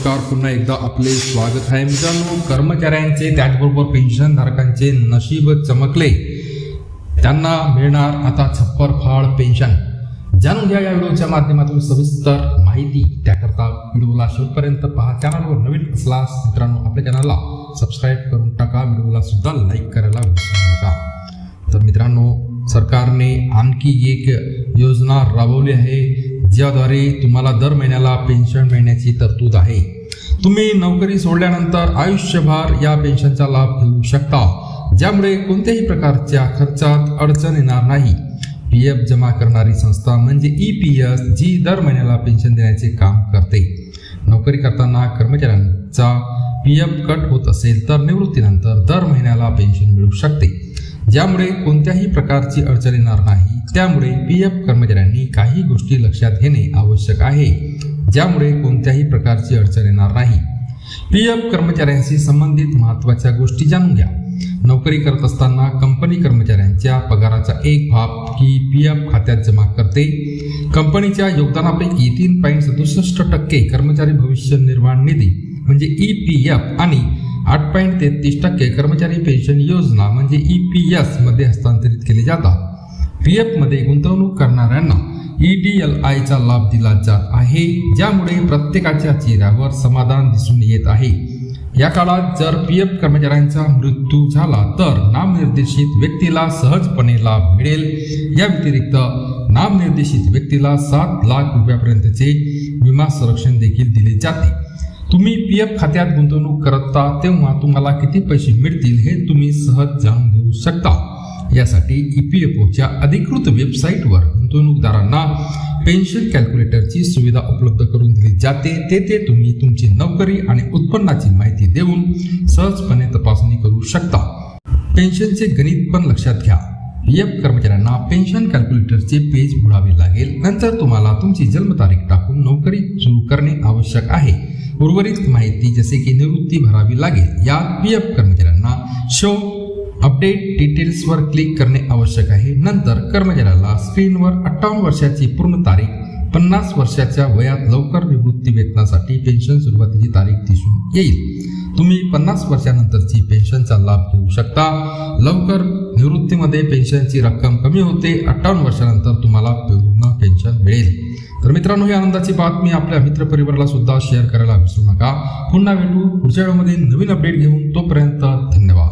पुन्हा एकदा आपले स्वागत आहे मित्रांनो. कर्मचाऱ्यांचे त्याचबरोबर पेन्शन धारकांचे नशीब चमकले. त्यांना मिळणार आता छप्पर फाळ पेन्शन. जाणून घ्या या व्हिडिओच्या माध्यमातून सविस्तर माहिती. त्याकरता व्हिडिओला शेवटपर्यंत पहा. चॅनलवर नवीन असल्यास मित्रांनो आपल्या चॅनलला सबस्क्राईब करून टाका. व्हिडिओला सुद्धा लाईक करायला विसरू नका. तर मित्रांनो सरकारने आणखी एक योजना राबवली आहे. ज्याद्वारे तुम्हाला दर महिन्याला पेन्शन मिळण्याची तरतूद आहे. तुम्ही नोकरी सोडल्यानंतर आयुष्यभर या पेन्शनचा लाभ घेऊ शकता. ज्यामुळे कोणत्याही प्रकारच्या खर्चात अडचण येणार नाही. पी एफ जमा करणारी संस्था म्हणजे ई पी एस जी दर महिन्याला पेन्शन देण्याचे काम करते. नोकरी करताना कर्मचाऱ्यांचा पी एफ कट होत असेल तर निवृत्तीनंतर दर महिन्याला पेन्शन मिळू शकते. ज्यामुळे कोणत्याही प्रकारची अडचण येणार नाही. त्यामुळे पी एफ कर्मचाऱ्यांनी काही गोष्टी लक्षात घेणे आवश्यक आहे ज्यामुळे कोणत्याही प्रकारची अडचण येणार नाही. पी एफ कर्मचाऱ्यांशी संबंधित महत्त्वाच्या गोष्टी जाणून घ्या. नोकरी करत असताना कंपनी कर्मचाऱ्यांच्या पगाराचा एक भाग ही पी एफ खात्यात जमा करते. कंपनीच्या योगदानापैकी तीन पॉईंट सदुसष्ट टक्के कर्मचारी भविष्य निर्वाह निधी म्हणजे ई पी एफ आणि आठ पॉईंट तेहतीस टक्के कर्मचारी पेन्शन योजना म्हणजे ई पी एसमध्ये हस्तांतरित केले जातात. पी एफमध्ये गुंतवणूक करणाऱ्यांना ई डी एल आयचा लाभ दिला जात आहे ज्यामुळे प्रत्येकाच्या चेहऱ्यावर समाधान दिसून येत आहे. या काळात जर पी एफ कर्मचाऱ्यांचा मृत्यू झाला तर नामनिर्देशित व्यक्तीला सहजपणे लाभ मिळेल. या व्यतिरिक्त नामनिर्देशित व्यक्तीला सात लाख रुपयापर्यंतचे विमा संरक्षण देखील दिले जाते. तुम्ही पी एफ खात्यात गुंतवणूक करता तेव्हा तुम्हाला किती पैसे मिळतील हे तुम्ही सहज जाणून घेऊ शकता. यासाठी ई पी एफ ओच्या अधिकृत वेबसाईटवर गुंतवणूकदारांना पेन्शन कॅल्क्युलेटरची सुविधा उपलब्ध करून दिली जाते. तेथे तुम्ही तुमची नोकरी आणि उत्पन्नाची माहिती देऊन सहजपणे तपासणी करू शकता. पेन्शनचे गणित पण लक्षात घ्या. पी एफ कर्मचाऱ्यांना पेन्शन कॅल्क्युलेटरचे पेज उघडावे लागेल. नंतर तुम्हाला तुमची जन्मतारीख टाकून नोकरी सुरू करणे आवश्यक आहे. उर्वरित माहिती जसे की निवृत्ती भरावी लागेल. यात पी एफ कर्मचाऱ्यांना शो अपडेट डिटेल्सवर क्लिक करणे आवश्यक आहे. नंतर कर्मचाऱ्याला स्क्रीनवर अठ्ठावन्न वर्षाची पूर्ण तारीख पन्नास वर्षाच्या वयात लवकर निवृत्ती वेतनासाठी पेन्शन सुरुवातीची तारीख दिसून येईल. तुम्ही पन्नास वर्षानंतरची पेन्शनचा लाभ घेऊ शकता. लवकर निवृत्तीमध्ये पेन्शनची रक्कम कमी होते अठ्ठावन्न वर्षानंतर तुम्हाला पूर्ण पेन्शन मिळेल. तर मित्रांनो ही आनंदाची बातमी आपल्या मित्रपरिवाराला सुद्धा शेअर करायला विसरू नका. पुन्हा भेटू पुढच्या वेळेमध्ये नवीन अपडेट घेऊन. तोपर्यंत धन्यवाद.